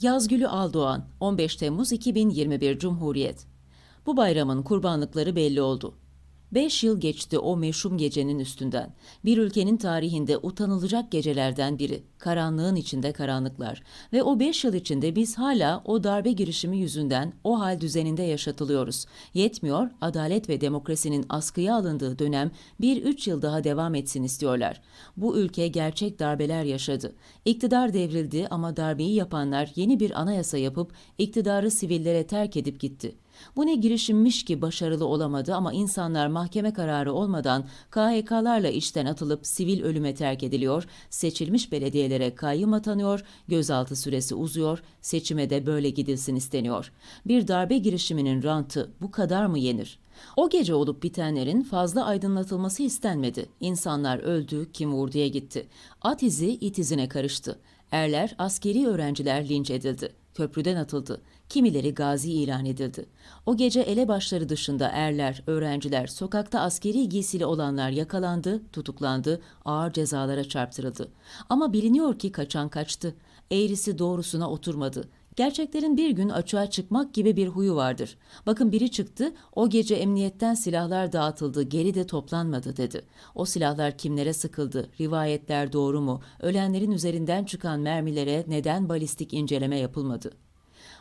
Yazgülü Aldoğan, 15 Temmuz 2021 Cumhuriyet. Bu bayramın kurbanlıkları belli oldu. Beş yıl geçti o meşhum gecenin üstünden. Bir ülkenin tarihinde utanılacak gecelerden biri. Karanlığın içinde karanlıklar. Ve o beş yıl içinde biz hala o darbe girişimi yüzünden o hal düzeninde yaşatılıyoruz. Yetmiyor, adalet ve demokrasinin askıya alındığı dönem bir üç yıl daha devam etsin istiyorlar. Bu ülke gerçek darbeler yaşadı. İktidar devrildi ama darbeyi yapanlar yeni bir anayasa yapıp iktidarı sivillere terk edip gitti. Bu ne girişimmiş ki başarılı olamadı ama insanlar mahkeme kararı olmadan KHK'larla işten atılıp sivil ölüme terk ediliyor, seçilmiş belediyelere kayyım atanıyor, gözaltı süresi uzuyor, seçime de böyle gidilsin isteniyor. Bir darbe girişiminin rantı bu kadar mı yenir? O gece olup bitenlerin fazla aydınlatılması istenmedi. İnsanlar öldü, kim vurduya gitti. At izi it izine karıştı. Erler, askeri öğrenciler linç edildi köprüden atıldı. Kimileri gazi ilan edildi. O gece elebaşları dışında erler, öğrenciler, sokakta askeri giysili olanlar yakalandı, tutuklandı, ağır cezalara çarptırıldı. Ama biliniyor ki kaçan kaçtı. Eğrisi doğrusuna oturmadı. Gerçeklerin bir gün açığa çıkmak gibi bir huyu vardır. Bakın biri çıktı, o gece emniyetten silahlar dağıtıldı, geri de toplanmadı dedi. O silahlar kimlere sıkıldı, rivayetler doğru mu, ölenlerin üzerinden çıkan mermilere neden balistik inceleme yapılmadı?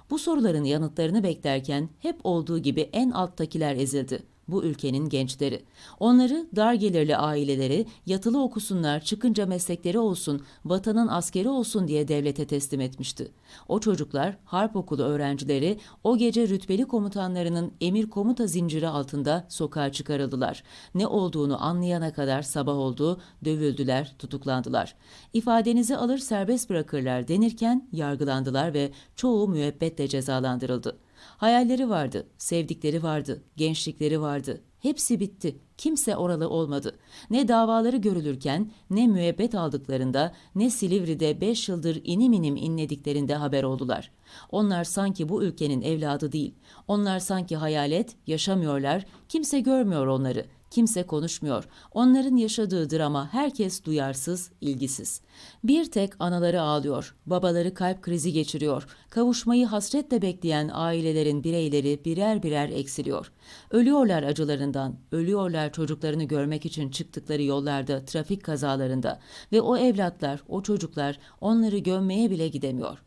Bu soruların yanıtlarını beklerken hep olduğu gibi en alttakiler ezildi bu ülkenin gençleri. Onları dar gelirli aileleri yatılı okusunlar, çıkınca meslekleri olsun, vatanın askeri olsun diye devlete teslim etmişti. O çocuklar harp okulu öğrencileri o gece rütbeli komutanlarının emir komuta zinciri altında sokağa çıkarıldılar. Ne olduğunu anlayana kadar sabah oldu, dövüldüler, tutuklandılar. İfadenizi alır serbest bırakırlar denirken yargılandılar ve çoğu müebbetle cezalandırıldı. Hayalleri vardı, sevdikleri vardı, gençlikleri vardı. Hepsi bitti. Kimse oralı olmadı. Ne davaları görülürken, ne müebbet aldıklarında, ne Silivri'de beş yıldır inim inim inlediklerinde haber oldular. Onlar sanki bu ülkenin evladı değil. Onlar sanki hayalet, yaşamıyorlar, kimse görmüyor onları. Kimse konuşmuyor. Onların yaşadığı drama herkes duyarsız, ilgisiz. Bir tek anaları ağlıyor. Babaları kalp krizi geçiriyor. Kavuşmayı hasretle bekleyen ailelerin bireyleri birer birer eksiliyor. Ölüyorlar acılarından. Ölüyorlar çocuklarını görmek için çıktıkları yollarda, trafik kazalarında ve o evlatlar, o çocuklar onları gömmeye bile gidemiyor.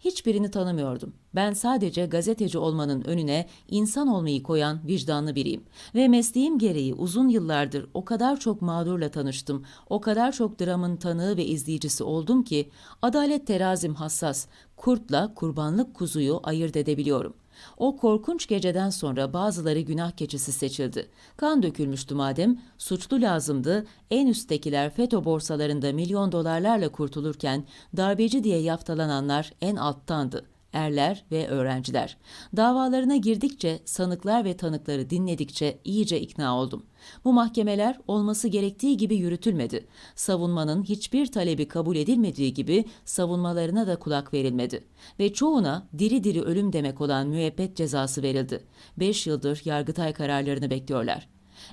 Hiçbirini tanımıyordum. Ben sadece gazeteci olmanın önüne insan olmayı koyan vicdanlı biriyim. Ve mesleğim gereği uzun yıllardır o kadar çok mağdurla tanıştım, o kadar çok dramın tanığı ve izleyicisi oldum ki adalet terazim hassas, kurtla kurbanlık kuzuyu ayırt edebiliyorum. O korkunç geceden sonra bazıları günah keçisi seçildi. Kan dökülmüştü madem, suçlu lazımdı, en üsttekiler FETÖ borsalarında milyon dolarlarla kurtulurken darbeci diye yaftalananlar en alttandı erler ve öğrenciler. Davalarına girdikçe, sanıklar ve tanıkları dinledikçe iyice ikna oldum. Bu mahkemeler olması gerektiği gibi yürütülmedi. Savunmanın hiçbir talebi kabul edilmediği gibi savunmalarına da kulak verilmedi. Ve çoğuna diri diri ölüm demek olan müebbet cezası verildi. Beş yıldır Yargıtay kararlarını bekliyorlar.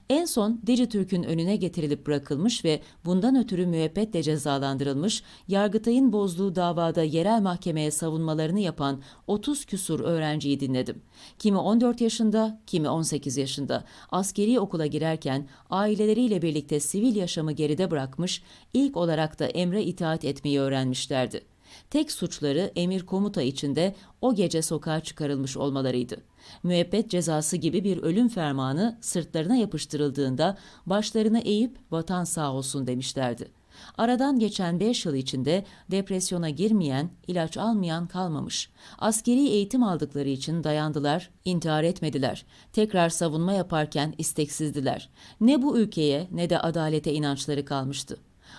En son Türk'ün önüne getirilip bırakılmış ve bundan ötürü müebbetle cezalandırılmış, Yargıtay'ın bozduğu davada yerel mahkemeye savunmalarını yapan 30 küsur öğrenciyi dinledim. Kimi 14 yaşında, kimi 18 yaşında. Askeri okula girerken aileleriyle birlikte sivil yaşamı geride bırakmış, ilk olarak da emre itaat etmeyi öğrenmişlerdi. Tek suçları emir komuta içinde o gece sokağa çıkarılmış olmalarıydı. Müebbet cezası gibi bir ölüm fermanı sırtlarına yapıştırıldığında başlarını eğip vatan sağ olsun demişlerdi. Aradan geçen beş yıl içinde depresyona girmeyen, ilaç almayan kalmamış. Askeri eğitim aldıkları için dayandılar, intihar etmediler. Tekrar savunma yaparken isteksizdiler. Ne bu ülkeye ne de adalete inançları kalmıştı.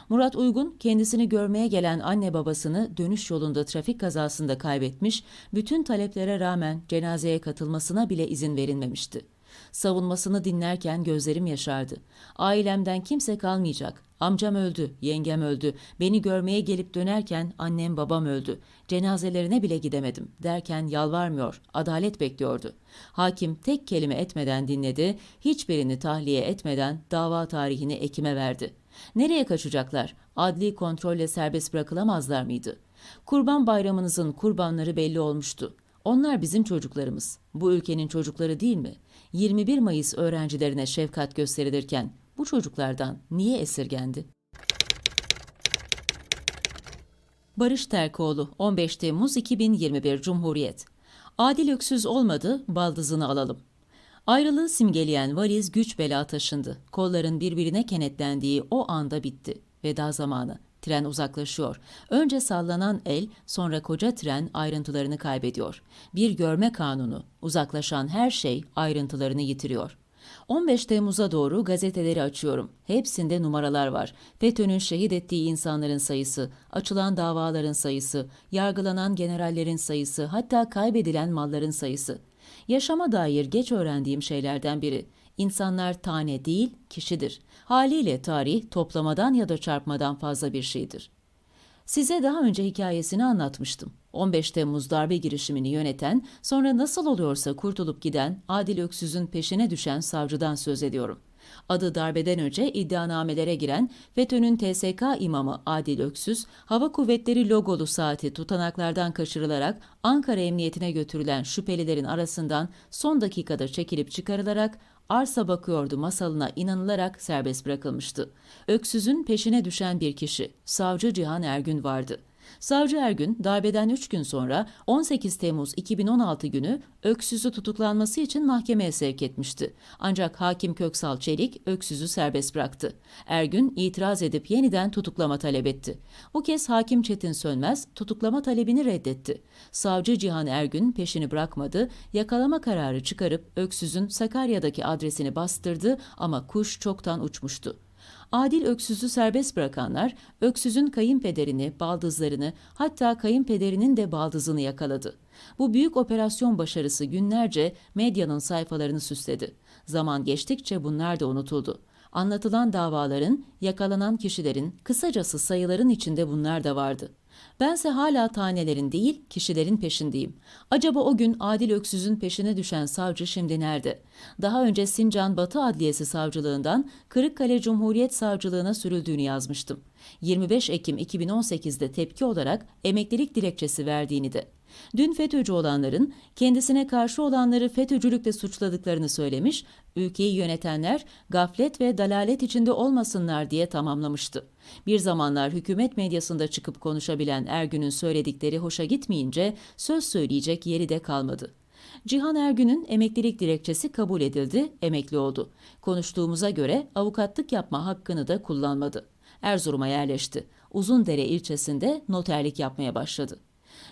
Murat Uygun kendisini görmeye gelen anne babasını dönüş yolunda trafik kazasında kaybetmiş, bütün taleplere rağmen cenazeye katılmasına bile izin verilmemişti. Savunmasını dinlerken gözlerim yaşardı. Ailemden kimse kalmayacak. Amcam öldü, yengem öldü. Beni görmeye gelip dönerken annem babam öldü. Cenazelerine bile gidemedim derken yalvarmıyor, adalet bekliyordu. Hakim tek kelime etmeden dinledi, hiçbirini tahliye etmeden dava tarihini Ekim'e verdi. Nereye kaçacaklar? Adli kontrolle serbest bırakılamazlar mıydı? Kurban bayramınızın kurbanları belli olmuştu. Onlar bizim çocuklarımız. Bu ülkenin çocukları değil mi? 21 Mayıs öğrencilerine şefkat gösterilirken bu çocuklardan niye esirgendi? Barış Terkoğlu 15 Temmuz 2021 Cumhuriyet Adil öksüz olmadı, baldızını alalım. Ayrılığı simgeleyen valiz güç bela taşındı. Kolların birbirine kenetlendiği o anda bitti. Veda zamanı. Tren uzaklaşıyor. Önce sallanan el, sonra koca tren ayrıntılarını kaybediyor. Bir görme kanunu. Uzaklaşan her şey ayrıntılarını yitiriyor. 15 Temmuz'a doğru gazeteleri açıyorum. Hepsinde numaralar var. FETÖ'nün şehit ettiği insanların sayısı, açılan davaların sayısı, yargılanan generallerin sayısı, hatta kaybedilen malların sayısı. Yaşama dair geç öğrendiğim şeylerden biri. İnsanlar tane değil, kişidir. Haliyle tarih toplamadan ya da çarpmadan fazla bir şeydir. Size daha önce hikayesini anlatmıştım. 15 Temmuz darbe girişimini yöneten, sonra nasıl oluyorsa kurtulup giden Adil Öksüz'ün peşine düşen savcıdan söz ediyorum. Adı darbeden önce iddianamelere giren FETÖ'nün TSK imamı Adil Öksüz, hava kuvvetleri logolu saati tutanaklardan kaçırılarak Ankara Emniyetine götürülen şüphelilerin arasından son dakikada çekilip çıkarılarak arsa bakıyordu masalına inanılarak serbest bırakılmıştı. Öksüz'ün peşine düşen bir kişi, savcı Cihan Ergün vardı. Savcı Ergün darbeden 3 gün sonra 18 Temmuz 2016 günü Öksüz'ü tutuklanması için mahkemeye sevk etmişti. Ancak hakim Köksal Çelik Öksüz'ü serbest bıraktı. Ergün itiraz edip yeniden tutuklama talep etti. Bu kez hakim Çetin Sönmez tutuklama talebini reddetti. Savcı Cihan Ergün peşini bırakmadı, yakalama kararı çıkarıp Öksüz'ün Sakarya'daki adresini bastırdı ama kuş çoktan uçmuştu. Adil Öksüz'ü serbest bırakanlar, Öksüz'ün kayınpederini, baldızlarını, hatta kayınpederinin de baldızını yakaladı. Bu büyük operasyon başarısı günlerce medyanın sayfalarını süsledi. Zaman geçtikçe bunlar da unutuldu. Anlatılan davaların, yakalanan kişilerin, kısacası sayıların içinde bunlar da vardı. Bense hala tanelerin değil, kişilerin peşindeyim. Acaba o gün Adil Öksüz'ün peşine düşen savcı şimdi nerede? Daha önce Sincan Batı Adliyesi Savcılığından Kırıkkale Cumhuriyet Savcılığına sürüldüğünü yazmıştım. 25 Ekim 2018'de tepki olarak emeklilik dilekçesi verdiğini de. Dün FETÖ'cü olanların kendisine karşı olanları FETÖ'cülükle suçladıklarını söylemiş, ülkeyi yönetenler gaflet ve dalalet içinde olmasınlar diye tamamlamıştı. Bir zamanlar hükümet medyasında çıkıp konuşabilen Ergün'ün söyledikleri hoşa gitmeyince söz söyleyecek yeri de kalmadı. Cihan Ergün'ün emeklilik dilekçesi kabul edildi, emekli oldu. Konuştuğumuza göre avukatlık yapma hakkını da kullanmadı. Erzurum'a yerleşti. Uzundere ilçesinde noterlik yapmaya başladı.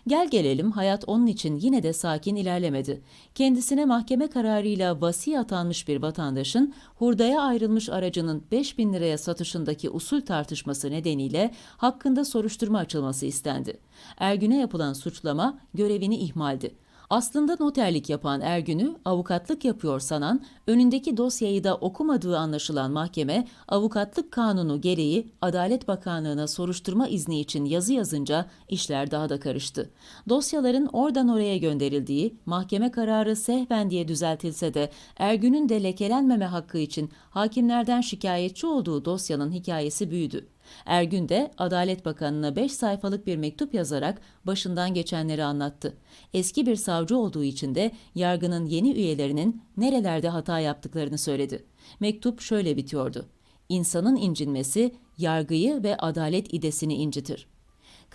Gel gelelim hayat onun için yine de sakin ilerlemedi. Kendisine mahkeme kararıyla vasi atanmış bir vatandaşın hurdaya ayrılmış aracının 5 bin liraya satışındaki usul tartışması nedeniyle hakkında soruşturma açılması istendi. Ergün'e yapılan suçlama görevini ihmaldi. Aslında noterlik yapan Ergün'ü avukatlık yapıyor sanan, önündeki dosyayı da okumadığı anlaşılan mahkeme, avukatlık kanunu gereği Adalet Bakanlığı'na soruşturma izni için yazı yazınca işler daha da karıştı. Dosyaların oradan oraya gönderildiği, mahkeme kararı sehven diye düzeltilse de Ergün'ün de lekelenmeme hakkı için hakimlerden şikayetçi olduğu dosyanın hikayesi büyüdü. Ergün de Adalet Bakanı'na 5 sayfalık bir mektup yazarak başından geçenleri anlattı. Eski bir savcı olduğu için de yargının yeni üyelerinin nerelerde hata yaptıklarını söyledi. Mektup şöyle bitiyordu. İnsanın incinmesi yargıyı ve adalet idesini incitir.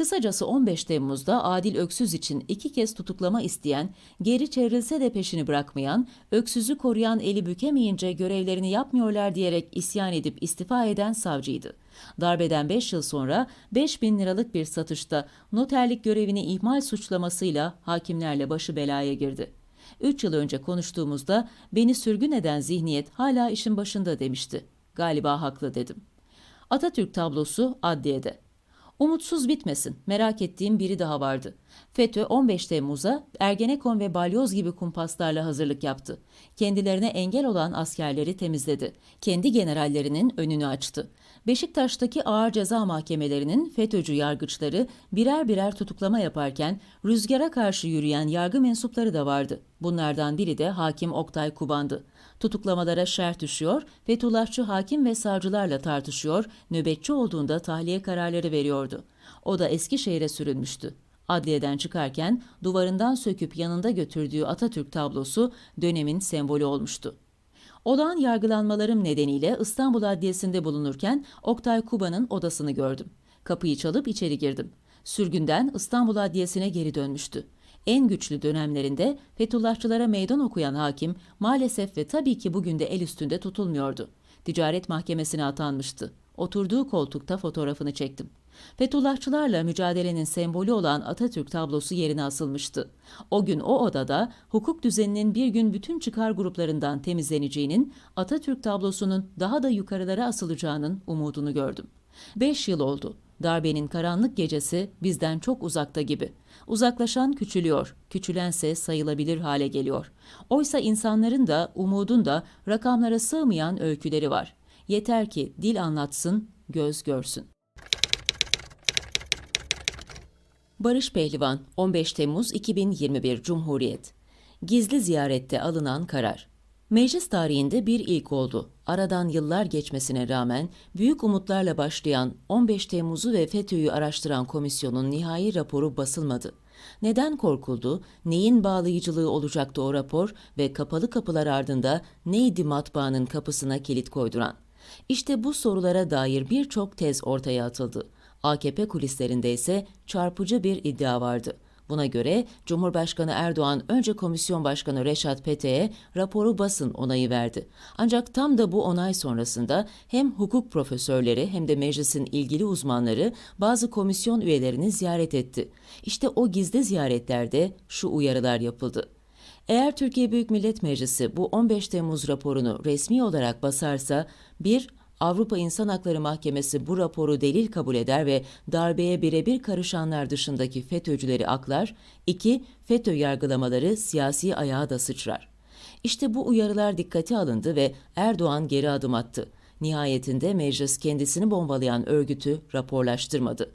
Kısacası 15 Temmuz'da Adil Öksüz için iki kez tutuklama isteyen, geri çevrilse de peşini bırakmayan, Öksüz'ü koruyan eli bükemeyince görevlerini yapmıyorlar diyerek isyan edip istifa eden savcıydı. Darbeden 5 yıl sonra 5 bin liralık bir satışta noterlik görevini ihmal suçlamasıyla hakimlerle başı belaya girdi. 3 yıl önce konuştuğumuzda beni sürgün eden zihniyet hala işin başında demişti. Galiba haklı dedim. Atatürk tablosu adliyede. Umutsuz bitmesin. Merak ettiğim biri daha vardı. FETÖ 15 Temmuz'a Ergenekon ve Balyoz gibi kumpaslarla hazırlık yaptı. Kendilerine engel olan askerleri temizledi. Kendi generallerinin önünü açtı. Beşiktaş'taki ağır ceza mahkemelerinin FETÖ'cü yargıçları birer birer tutuklama yaparken rüzgara karşı yürüyen yargı mensupları da vardı. Bunlardan biri de hakim Oktay Kuban'dı. Tutuklamalara şerh düşüyor, Fethullahçı hakim ve savcılarla tartışıyor, nöbetçi olduğunda tahliye kararları veriyordu. O da Eskişehir'e sürülmüştü. Adliyeden çıkarken duvarından söküp yanında götürdüğü Atatürk tablosu dönemin sembolü olmuştu. Olağan yargılanmalarım nedeniyle İstanbul Adliyesi'nde bulunurken Oktay Kuba'nın odasını gördüm. Kapıyı çalıp içeri girdim. Sürgünden İstanbul Adliyesi'ne geri dönmüştü. En güçlü dönemlerinde Fethullahçılara meydan okuyan hakim maalesef ve tabii ki bugün de el üstünde tutulmuyordu. Ticaret mahkemesine atanmıştı. Oturduğu koltukta fotoğrafını çektim. Fethullahçılarla mücadelenin sembolü olan Atatürk tablosu yerine asılmıştı. O gün o odada hukuk düzeninin bir gün bütün çıkar gruplarından temizleneceğinin, Atatürk tablosunun daha da yukarılara asılacağının umudunu gördüm. Beş yıl oldu. Darbenin karanlık gecesi bizden çok uzakta gibi. Uzaklaşan küçülüyor, küçülense sayılabilir hale geliyor. Oysa insanların da, umudun da rakamlara sığmayan öyküleri var. Yeter ki dil anlatsın, göz görsün. Barış Pehlivan, 15 Temmuz 2021 Cumhuriyet. Gizli ziyarette alınan karar. Meclis tarihinde bir ilk oldu. Aradan yıllar geçmesine rağmen büyük umutlarla başlayan 15 Temmuz'u ve FETÖ'yü araştıran komisyonun nihai raporu basılmadı. Neden korkuldu, neyin bağlayıcılığı olacaktı o rapor ve kapalı kapılar ardında neydi matbaanın kapısına kilit koyduran? İşte bu sorulara dair birçok tez ortaya atıldı. AKP kulislerinde ise çarpıcı bir iddia vardı. Buna göre Cumhurbaşkanı Erdoğan önce Komisyon Başkanı Reşat Pete'ye raporu basın onayı verdi. Ancak tam da bu onay sonrasında hem hukuk profesörleri hem de meclisin ilgili uzmanları bazı komisyon üyelerini ziyaret etti. İşte o gizli ziyaretlerde şu uyarılar yapıldı. Eğer Türkiye Büyük Millet Meclisi bu 15 Temmuz raporunu resmi olarak basarsa, bir Avrupa İnsan Hakları Mahkemesi bu raporu delil kabul eder ve darbeye birebir karışanlar dışındaki FETÖ'cüleri aklar. 2. FETÖ yargılamaları siyasi ayağa da sıçrar. İşte bu uyarılar dikkate alındı ve Erdoğan geri adım attı. Nihayetinde meclis kendisini bombalayan örgütü raporlaştırmadı.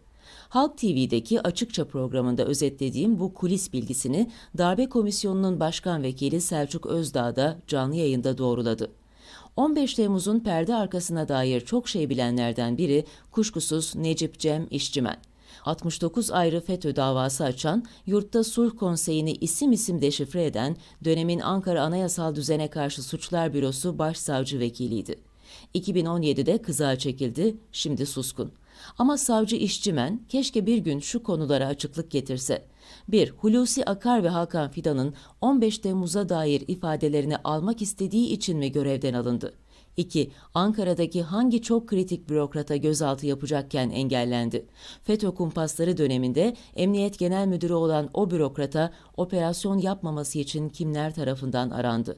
Halk TV'deki Açıkça programında özetlediğim bu kulis bilgisini Darbe Komisyonu'nun başkan vekili Selçuk Özdağ da canlı yayında doğruladı. 15 Temmuz'un perde arkasına dair çok şey bilenlerden biri kuşkusuz Necip Cem İşçimen. 69 ayrı FETÖ davası açan, yurtta sulh konseyini isim isim deşifre eden dönemin Ankara Anayasal Düzene Karşı Suçlar Bürosu başsavcı vekiliydi. 2017'de kızağa çekildi, şimdi suskun. Ama savcı işçimen keşke bir gün şu konulara açıklık getirse. 1. Hulusi Akar ve Hakan Fidan'ın 15 Temmuz'a dair ifadelerini almak istediği için mi görevden alındı? 2. Ankara'daki hangi çok kritik bürokrata gözaltı yapacakken engellendi? FETÖ kumpasları döneminde Emniyet Genel Müdürü olan o bürokrata operasyon yapmaması için kimler tarafından arandı?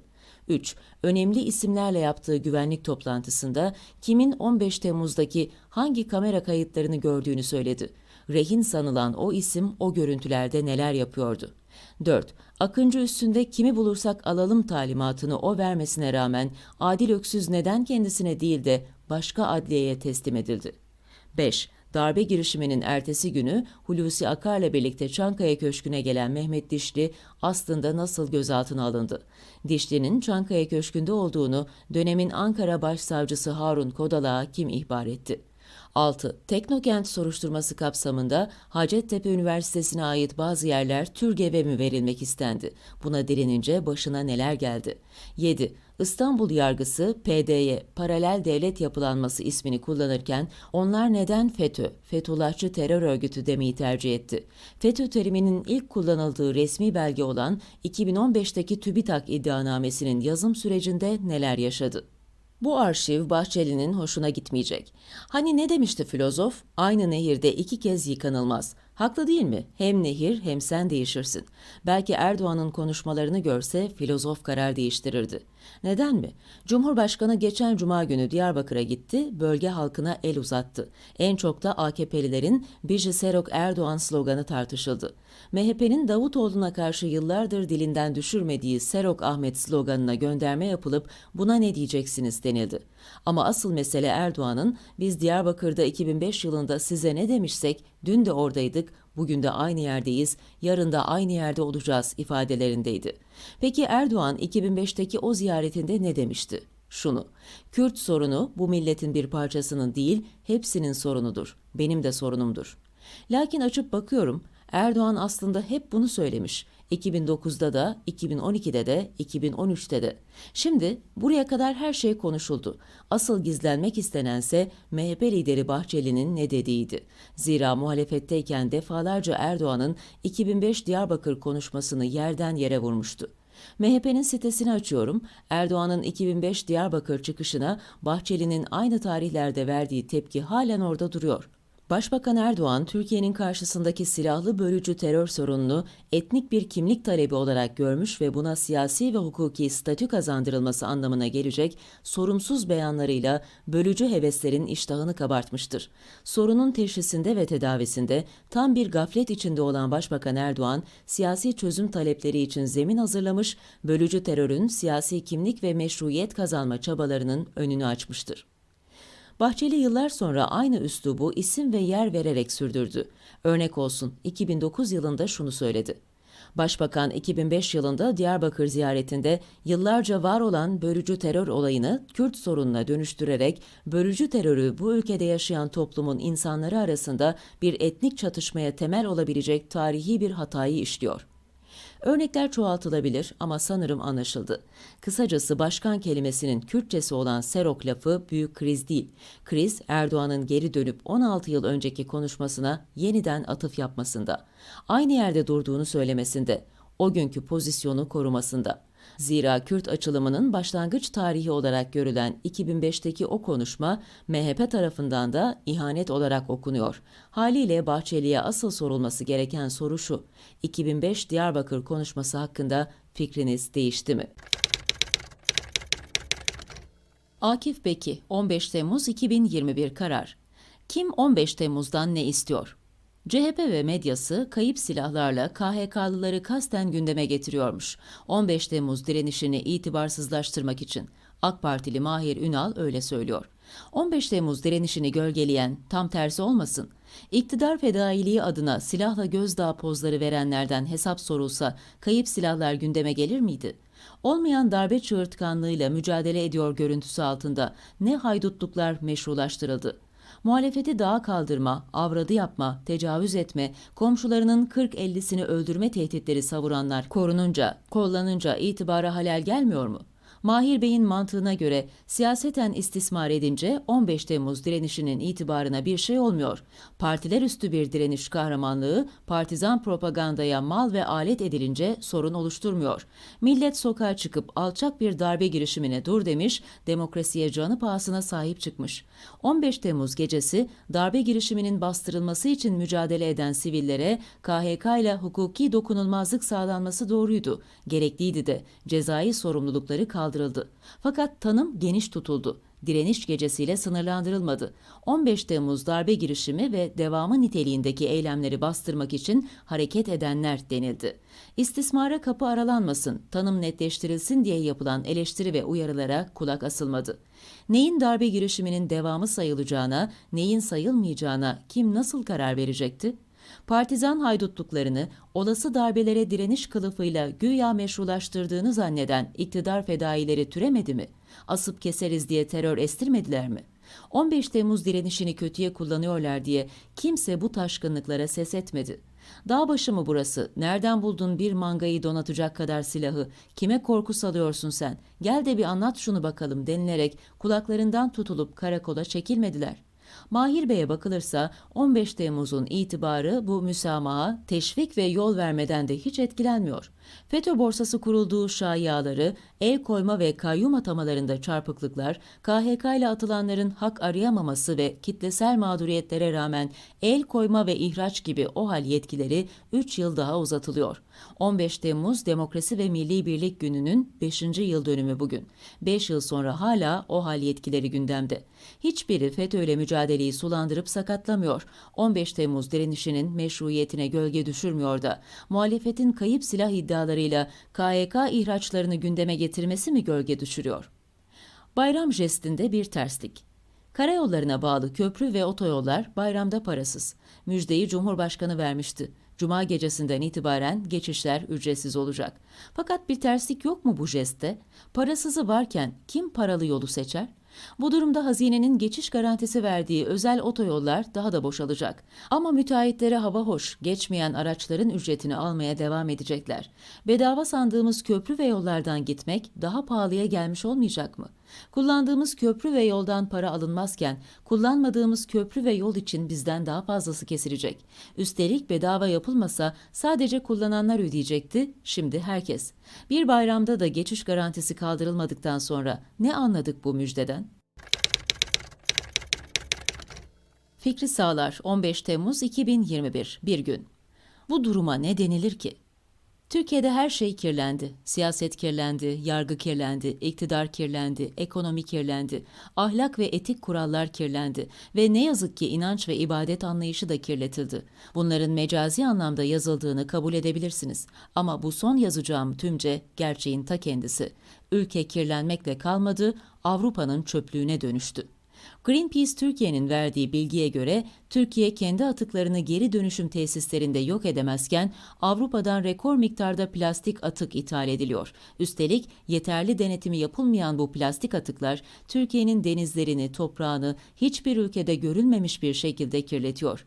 3. Önemli isimlerle yaptığı güvenlik toplantısında kimin 15 Temmuz'daki hangi kamera kayıtlarını gördüğünü söyledi. Rehin sanılan o isim o görüntülerde neler yapıyordu? 4. Akıncı üstünde kimi bulursak alalım talimatını o vermesine rağmen Adil Öksüz neden kendisine değil de başka adliyeye teslim edildi? 5. Darbe girişiminin ertesi günü Hulusi Akar'la birlikte Çankaya Köşkü'ne gelen Mehmet Dişli aslında nasıl gözaltına alındı? Dişli'nin Çankaya Köşkü'nde olduğunu dönemin Ankara Başsavcısı Harun Kodalak'a kim ihbar etti? 6. Teknokent soruşturması kapsamında Hacettepe Üniversitesi'ne ait bazı yerler TÜRGEV'e mi verilmek istendi? Buna direnince başına neler geldi? 7. İstanbul yargısı PD'ye paralel devlet yapılanması ismini kullanırken onlar neden FETÖ, Fethullahçı terör örgütü demeyi tercih etti? FETÖ teriminin ilk kullanıldığı resmi belge olan 2015'teki TÜBİTAK iddianamesinin yazım sürecinde neler yaşadı? Bu arşiv Bahçeli'nin hoşuna gitmeyecek. Hani ne demişti filozof? Aynı nehirde iki kez yıkanılmaz. Haklı değil mi? Hem nehir hem sen değişirsin. Belki Erdoğan'ın konuşmalarını görse filozof karar değiştirirdi. Neden mi? Cumhurbaşkanı geçen cuma günü Diyarbakır'a gitti, bölge halkına el uzattı. En çok da AKP'lilerin Biji Serok Erdoğan sloganı tartışıldı. MHP'nin Davutoğlu'na karşı yıllardır dilinden düşürmediği Serok Ahmet sloganına gönderme yapılıp buna ne diyeceksiniz denildi. Ama asıl mesele Erdoğan'ın biz Diyarbakır'da 2005 yılında size ne demişsek dün de oradaydık, bugün de aynı yerdeyiz, yarın da aynı yerde olacağız ifadelerindeydi. Peki Erdoğan 2005'teki o ziyaretinde ne demişti? Şunu, Kürt sorunu bu milletin bir parçasının değil, hepsinin sorunudur. Benim de sorunumdur. Lakin açıp bakıyorum, Erdoğan aslında hep bunu söylemiş. 2009'da da, 2012'de de, 2013'te de. Şimdi buraya kadar her şey konuşuldu. Asıl gizlenmek istenense MHP lideri Bahçeli'nin ne dediğiydi. Zira muhalefetteyken defalarca Erdoğan'ın 2005 Diyarbakır konuşmasını yerden yere vurmuştu. MHP'nin sitesini açıyorum. Erdoğan'ın 2005 Diyarbakır çıkışına Bahçeli'nin aynı tarihlerde verdiği tepki halen orada duruyor. Başbakan Erdoğan, Türkiye'nin karşısındaki silahlı bölücü terör sorununu etnik bir kimlik talebi olarak görmüş ve buna siyasi ve hukuki statü kazandırılması anlamına gelecek sorumsuz beyanlarıyla bölücü heveslerin iştahını kabartmıştır. Sorunun teşhisinde ve tedavisinde tam bir gaflet içinde olan Başbakan Erdoğan, siyasi çözüm talepleri için zemin hazırlamış, bölücü terörün siyasi kimlik ve meşruiyet kazanma çabalarının önünü açmıştır. Bahçeli yıllar sonra aynı üslubu isim ve yer vererek sürdürdü. Örnek olsun 2009 yılında şunu söyledi. Başbakan 2005 yılında Diyarbakır ziyaretinde yıllarca var olan bölücü terör olayını Kürt sorununa dönüştürerek bölücü terörü bu ülkede yaşayan toplumun insanları arasında bir etnik çatışmaya temel olabilecek tarihi bir hatayı işliyor. Örnekler çoğaltılabilir ama sanırım anlaşıldı. Kısacası başkan kelimesinin Kürtçesi olan serok lafı büyük kriz değil. Kriz Erdoğan'ın geri dönüp 16 yıl önceki konuşmasına yeniden atıf yapmasında. Aynı yerde durduğunu söylemesinde. O günkü pozisyonu korumasında. Zira Kürt açılımının başlangıç tarihi olarak görülen 2005'teki o konuşma MHP tarafından da ihanet olarak okunuyor. Haliyle Bahçeli'ye asıl sorulması gereken soru şu. 2005 Diyarbakır konuşması hakkında fikriniz değişti mi? Akif Beki 15 Temmuz 2021 karar. Kim 15 Temmuz'dan ne istiyor? CHP ve medyası kayıp silahlarla KHK'lıları kasten gündeme getiriyormuş. 15 Temmuz direnişini itibarsızlaştırmak için. AK Partili Mahir Ünal öyle söylüyor. 15 Temmuz direnişini gölgeleyen tam tersi olmasın. İktidar fedailiği adına silahla gözdağı pozları verenlerden hesap sorulsa kayıp silahlar gündeme gelir miydi? Olmayan darbe çığırtkanlığıyla mücadele ediyor görüntüsü altında ne haydutluklar meşrulaştırıldı. Muhalefeti dağa kaldırma, avradı yapma, tecavüz etme, komşularının 40-50'sini öldürme tehditleri savuranlar korununca, kollanınca itibara halel gelmiyor mu? Mahir Bey'in mantığına göre siyaseten istismar edince 15 Temmuz direnişinin itibarına bir şey olmuyor. Partiler üstü bir direniş kahramanlığı partizan propagandaya mal ve alet edilince sorun oluşturmuyor. Millet sokağa çıkıp alçak bir darbe girişimine dur demiş, demokrasiye canı pahasına sahip çıkmış. 15 Temmuz gecesi darbe girişiminin bastırılması için mücadele eden sivillere KHK ile hukuki dokunulmazlık sağlanması doğruydu. Gerekliydi de cezai sorumlulukları kaldırıldı kaldırıldı. Fakat tanım geniş tutuldu. Direniş gecesiyle sınırlandırılmadı. 15 Temmuz darbe girişimi ve devamı niteliğindeki eylemleri bastırmak için hareket edenler denildi. İstismara kapı aralanmasın, tanım netleştirilsin diye yapılan eleştiri ve uyarılara kulak asılmadı. Neyin darbe girişiminin devamı sayılacağına, neyin sayılmayacağına kim nasıl karar verecekti? Partizan haydutluklarını olası darbelere direniş kılıfıyla güya meşrulaştırdığını zanneden iktidar fedaileri türemedi mi? Asıp keseriz diye terör estirmediler mi? 15 Temmuz direnişini kötüye kullanıyorlar diye kimse bu taşkınlıklara ses etmedi. Dağ başı mı burası? Nereden buldun bir mangayı donatacak kadar silahı? Kime korku salıyorsun sen? Gel de bir anlat şunu bakalım denilerek kulaklarından tutulup karakola çekilmediler. Mahir Bey'e bakılırsa 15 Temmuz'un itibarı bu müsamaha, teşvik ve yol vermeden de hiç etkilenmiyor. FETÖ borsası kurulduğu şayiaları, el koyma ve kayyum atamalarında çarpıklıklar, KHK ile atılanların hak arayamaması ve kitlesel mağduriyetlere rağmen el koyma ve ihraç gibi o hal yetkileri 3 yıl daha uzatılıyor. 15 Temmuz Demokrasi ve Milli Birlik Günü'nün 5. yıl dönümü bugün. 5 yıl sonra hala o hal yetkileri gündemde. Hiçbiri FETÖ ile mücadeleyi sulandırıp sakatlamıyor. 15 Temmuz direnişinin meşruiyetine gölge düşürmüyor da. Muhalefetin kayıp silah iddialarıyla KHK ihraçlarını gündeme getirmesi mi gölge düşürüyor? Bayram jestinde bir terslik. Karayollarına bağlı köprü ve otoyollar bayramda parasız. Müjdeyi Cumhurbaşkanı vermişti. Cuma gecesinden itibaren geçişler ücretsiz olacak. Fakat bir terslik yok mu bu jestte? Parasızı varken kim paralı yolu seçer? Bu durumda hazinenin geçiş garantisi verdiği özel otoyollar daha da boşalacak. Ama müteahhitlere hava hoş, geçmeyen araçların ücretini almaya devam edecekler. Bedava sandığımız köprü ve yollardan gitmek daha pahalıya gelmiş olmayacak mı? Kullandığımız köprü ve yoldan para alınmazken kullanmadığımız köprü ve yol için bizden daha fazlası kesilecek. Üstelik bedava yapılmasa sadece kullananlar ödeyecekti, şimdi herkes. Bir bayramda da geçiş garantisi kaldırılmadıktan sonra ne anladık bu müjdeden? Fikri Sağlar 15 Temmuz 2021 bir gün. Bu duruma ne denilir ki? Türkiye'de her şey kirlendi. Siyaset kirlendi, yargı kirlendi, iktidar kirlendi, ekonomi kirlendi, ahlak ve etik kurallar kirlendi ve ne yazık ki inanç ve ibadet anlayışı da kirletildi. Bunların mecazi anlamda yazıldığını kabul edebilirsiniz. Ama bu son yazacağım tümce gerçeğin ta kendisi. Ülke kirlenmekle kalmadı, Avrupa'nın çöplüğüne dönüştü. Greenpeace Türkiye'nin verdiği bilgiye göre Türkiye kendi atıklarını geri dönüşüm tesislerinde yok edemezken Avrupa'dan rekor miktarda plastik atık ithal ediliyor. Üstelik yeterli denetimi yapılmayan bu plastik atıklar Türkiye'nin denizlerini, toprağını hiçbir ülkede görülmemiş bir şekilde kirletiyor.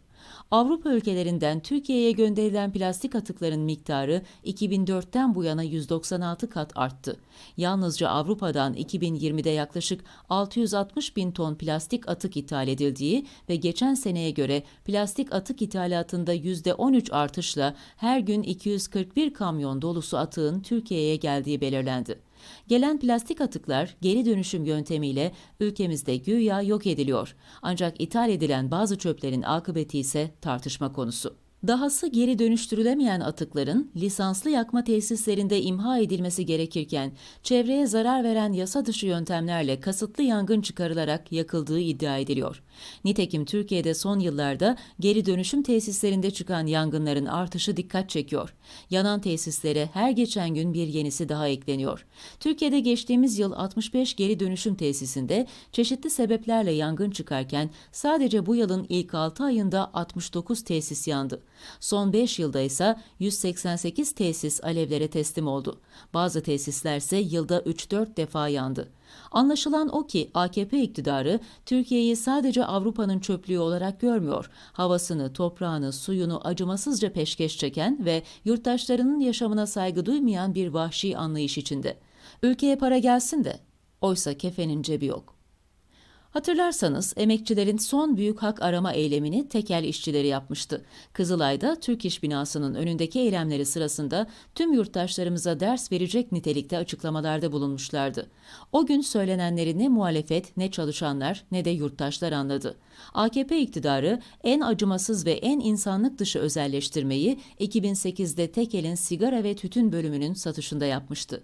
Avrupa ülkelerinden Türkiye'ye gönderilen plastik atıkların miktarı 2004'ten bu yana 196 kat arttı. Yalnızca Avrupa'dan 2020'de yaklaşık 660 bin ton plastik atık ithal edildiği ve geçen seneye göre plastik atık ithalatında %13 artışla her gün 241 kamyon dolusu atığın Türkiye'ye geldiği belirlendi. Gelen plastik atıklar geri dönüşüm yöntemiyle ülkemizde güya yok ediliyor. Ancak ithal edilen bazı çöplerin akıbeti ise tartışma konusu. Dahası geri dönüştürülemeyen atıkların lisanslı yakma tesislerinde imha edilmesi gerekirken çevreye zarar veren yasa dışı yöntemlerle kasıtlı yangın çıkarılarak yakıldığı iddia ediliyor. Nitekim Türkiye'de son yıllarda geri dönüşüm tesislerinde çıkan yangınların artışı dikkat çekiyor. Yanan tesislere her geçen gün bir yenisi daha ekleniyor. Türkiye'de geçtiğimiz yıl 65 geri dönüşüm tesisinde çeşitli sebeplerle yangın çıkarken sadece bu yılın ilk 6 ayında 69 tesis yandı. Son 5 yılda ise 188 tesis alevlere teslim oldu. Bazı tesisler ise yılda 3-4 defa yandı. Anlaşılan o ki AKP iktidarı Türkiye'yi sadece Avrupa'nın çöplüğü olarak görmüyor. Havasını, toprağını, suyunu acımasızca peşkeş çeken ve yurttaşlarının yaşamına saygı duymayan bir vahşi anlayış içinde. Ülkeye para gelsin de oysa kefenin cebi yok. Hatırlarsanız emekçilerin son büyük hak arama eylemini tekel işçileri yapmıştı. Kızılay'da Türk İş binasının önündeki eylemleri sırasında tüm yurttaşlarımıza ders verecek nitelikte açıklamalarda bulunmuşlardı. O gün söylenenleri ne muhalefet ne çalışanlar ne de yurttaşlar anladı. AKP iktidarı en acımasız ve en insanlık dışı özelleştirmeyi 2008'de Tekel'in sigara ve tütün bölümünün satışında yapmıştı.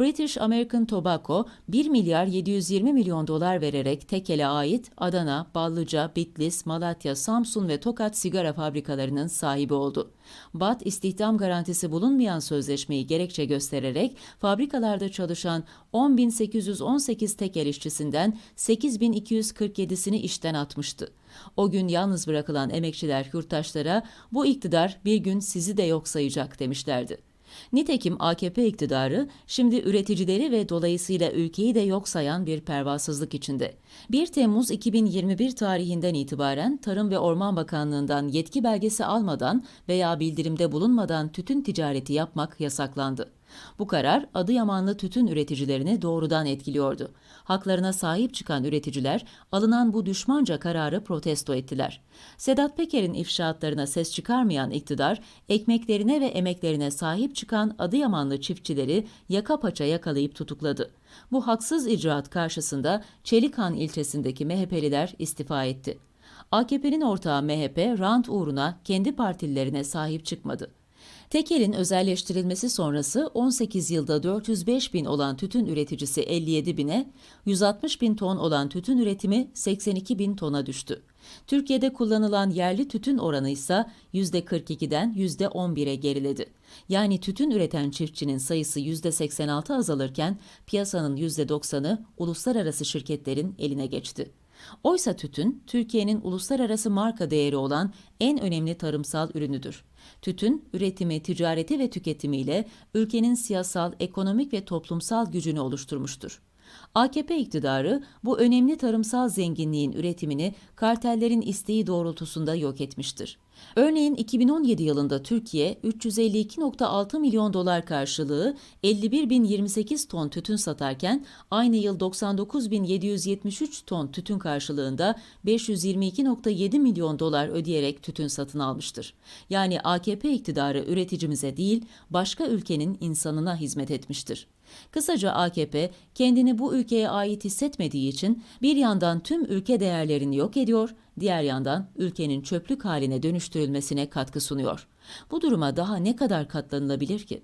British American Tobacco 1 milyar 720 milyon dolar vererek Tekel'e ait Adana, Ballıca, Bitlis, Malatya, Samsun ve Tokat sigara fabrikalarının sahibi oldu. BAT istihdam garantisi bulunmayan sözleşmeyi gerekçe göstererek fabrikalarda çalışan 10.818 Tekel işçisinden 8.247'sini işten atmıştı. O gün yalnız bırakılan emekçiler yurttaşlara bu iktidar bir gün sizi de yok sayacak demişlerdi. Nitekim AKP iktidarı şimdi üreticileri ve dolayısıyla ülkeyi de yok sayan bir pervasızlık içinde. 1 Temmuz 2021 tarihinden itibaren Tarım ve Orman Bakanlığı'ndan yetki belgesi almadan veya bildirimde bulunmadan tütün ticareti yapmak yasaklandı. Bu karar Adıyamanlı tütün üreticilerini doğrudan etkiliyordu. Haklarına sahip çıkan üreticiler alınan bu düşmanca kararı protesto ettiler. Sedat Peker'in ifşaatlarına ses çıkarmayan iktidar, ekmeklerine ve emeklerine sahip çıkan Adıyamanlı çiftçileri yaka paça yakalayıp tutukladı. Bu haksız icraat karşısında Çelikhan ilçesindeki MHP'liler istifa etti. AKP'nin ortağı MHP rant uğruna kendi partililerine sahip çıkmadı. Tekel'in özelleştirilmesi sonrası 18 yılda 405 bin olan tütün üreticisi 57 bine, 160 bin ton olan tütün üretimi 82 bin tona düştü. Türkiye'de kullanılan yerli tütün oranı ise %42'den %11'e geriledi. Yani tütün üreten çiftçinin sayısı %86 azalırken piyasanın %90'ı uluslararası şirketlerin eline geçti. Oysa tütün, Türkiye'nin uluslararası marka değeri olan en önemli tarımsal ürünüdür. Tütün, üretimi, ticareti ve tüketimiyle ülkenin siyasal, ekonomik ve toplumsal gücünü oluşturmuştur. AKP iktidarı bu önemli tarımsal zenginliğin üretimini kartellerin isteği doğrultusunda yok etmiştir. Örneğin 2017 yılında Türkiye 352.6 milyon dolar karşılığı 51.028 ton tütün satarken aynı yıl 99.773 ton tütün karşılığında 522.7 milyon dolar ödeyerek tütün satın almıştır. Yani AKP iktidarı üreticimize değil başka ülkenin insanına hizmet etmiştir. Kısaca AKP kendini bu ülkeye ait hissetmediği için bir yandan tüm ülke değerlerini yok ediyor, diğer yandan ülkenin çöplük haline dönüştürülmesine katkı sunuyor. Bu duruma daha ne kadar katlanılabilir ki?